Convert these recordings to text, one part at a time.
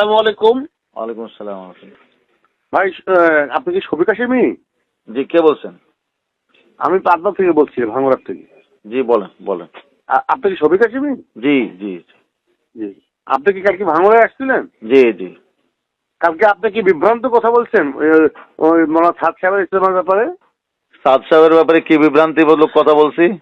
আসসালামু আলাইকুম। ওয়ালাইকুম আসসালাম ভাই আপনি কি জি কে বলছেন? আমি পাটনা থেকে বলছি ভাঙ্গরার থেকে। জি বলেন বলেন। আপনি কি জি জি জি। আপনি কি কালকে ভাঙ্গরায় আসছিলেন? জি জি। কালকে আপনি কি বিভ্রান্ত কথা বলছেন? ওই- মনে সাত সাহেবের ইসলামের ব্যাপারে? সাদ সাহেবের ব্যাপারে কি বিভ্রান্তিবোধক কথা বলছি?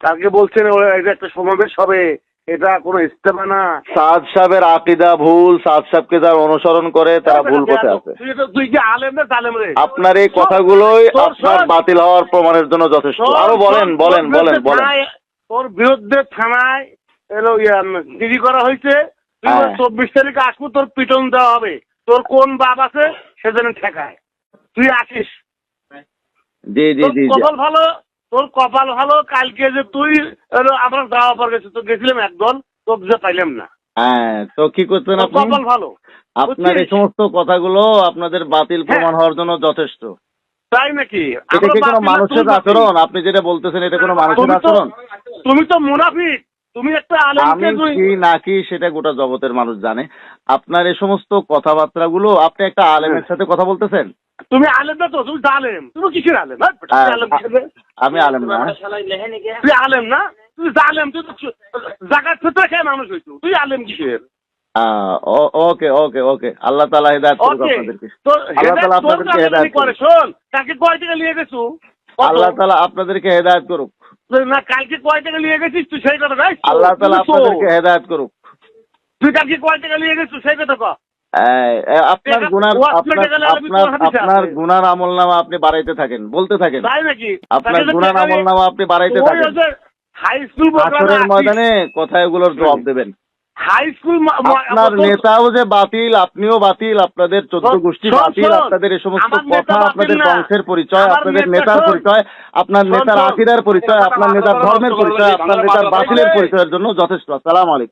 কালকে বলছেন ওরা একটা সমাবেশ হবে। এটা কোনো ইস্তেমা না সাদ সাহেবের আকিদা ভুল সাদ সাহেবকে যারা অনুসরণ করে তারা ভুল পথে আছে। তুই কি আলেম না তালেম রে? আপনার এই কথাগুলোই তোর আপনার বাতিল হওয়ার প্রমাণের জন্য যথেষ্ট। আরও বলেন বলেন বলেন বলেন। তোর বিরুদ্ধে থানায় এলো জিডি করা হয়েছে। হ্যাঁ। চব্বিশ তারিখে আসব তোর পিটন দেওয়া হবে। তোর কোন বাপ আছে সেজন্য ঠেকায়। তুই আসিস। জি জি জি ভালো? তোর কপাল ভালো কালকে যে তুই আমরা যাওয়া পর গেছি তো গেছিলাম একদল তোর যে পাইলাম না। হ্যাঁ তো কি করছেন কপাল ভালো আপনার এই সমস্ত কথাগুলো আপনাদের বাতিল প্রমাণ হওয়ার জন্য যথেষ্ট। তাই নাকি? এটা কি কোনো মানুষের আচরণ? আপনি যেটা বলতেছেন এটা কোনো মানুষের তুমি তো- আচরণ? তুমি তো মুনাফিক তুমি একটা আলেমকে তুই কি না কি সেটা গোটা জগতের মানুষ জানে। আপনার এই সমস্ত কথাবার্তাগুলো আপনি একটা আলেমের সাথে কথা বলতেছেন? তুমি আলেম না তো তুমি আলেম। তুমি কিসের আলেম? হ্যাঁ? আলেম? আমি আলেম না। তুই আলেম না? তুই জালেম তুই তো জাকাত ফিতরা খেয়ে মানুষ হইছো। তুই আলেম কিসের? ওকে ওকে ওকে। আল্লাহ তালা হেদায়ত করুক আপনাদেরকে। আল্লাহ তাআলা আপনাদেরকে হেদায়েত করে। করুক। শোন কালকে কয় টাকা নিয়ে গেছো? আল্লাহ তালা আপনাদেরকে হেদায়ত করুক। তুই না কালকে কয় টাকা নিয়ে গেছিস তুই সেই কথা আল্লাহ তালা আপনাদেরকে হেদায়ত করুক। তুই কালকে কয় টাকা নিয়ে গেছিস সেই কথা আপনার গুনার আপনার আপনার গুনার আমল নামা আপনি বাড়াইতে থাকেন বলতে থাকেন। আপনার গুনার আমল নামা আপনি বাড়াইতে থাকেন। আসরের ময়দানে কথাগুলোর জবাব দেবেন। হাই স্কুল আপনার নেতাও যে বাতিল আপনিও বাতিল আপনাদের চোদ্দ গোষ্ঠী বাতিল আপনাদের এই সমস্ত কথা আপনাদের বংশের পরিচয় আপনাদের নেতার পরিচয় আপনার নেতার। আকিদার পরিচয় আপনার নেতার ধর্মের পরিচয় আপনার নেতার বাতিলের পরিচয়ের জন্য যথেষ্ট। আসসালাম আলাইকুম।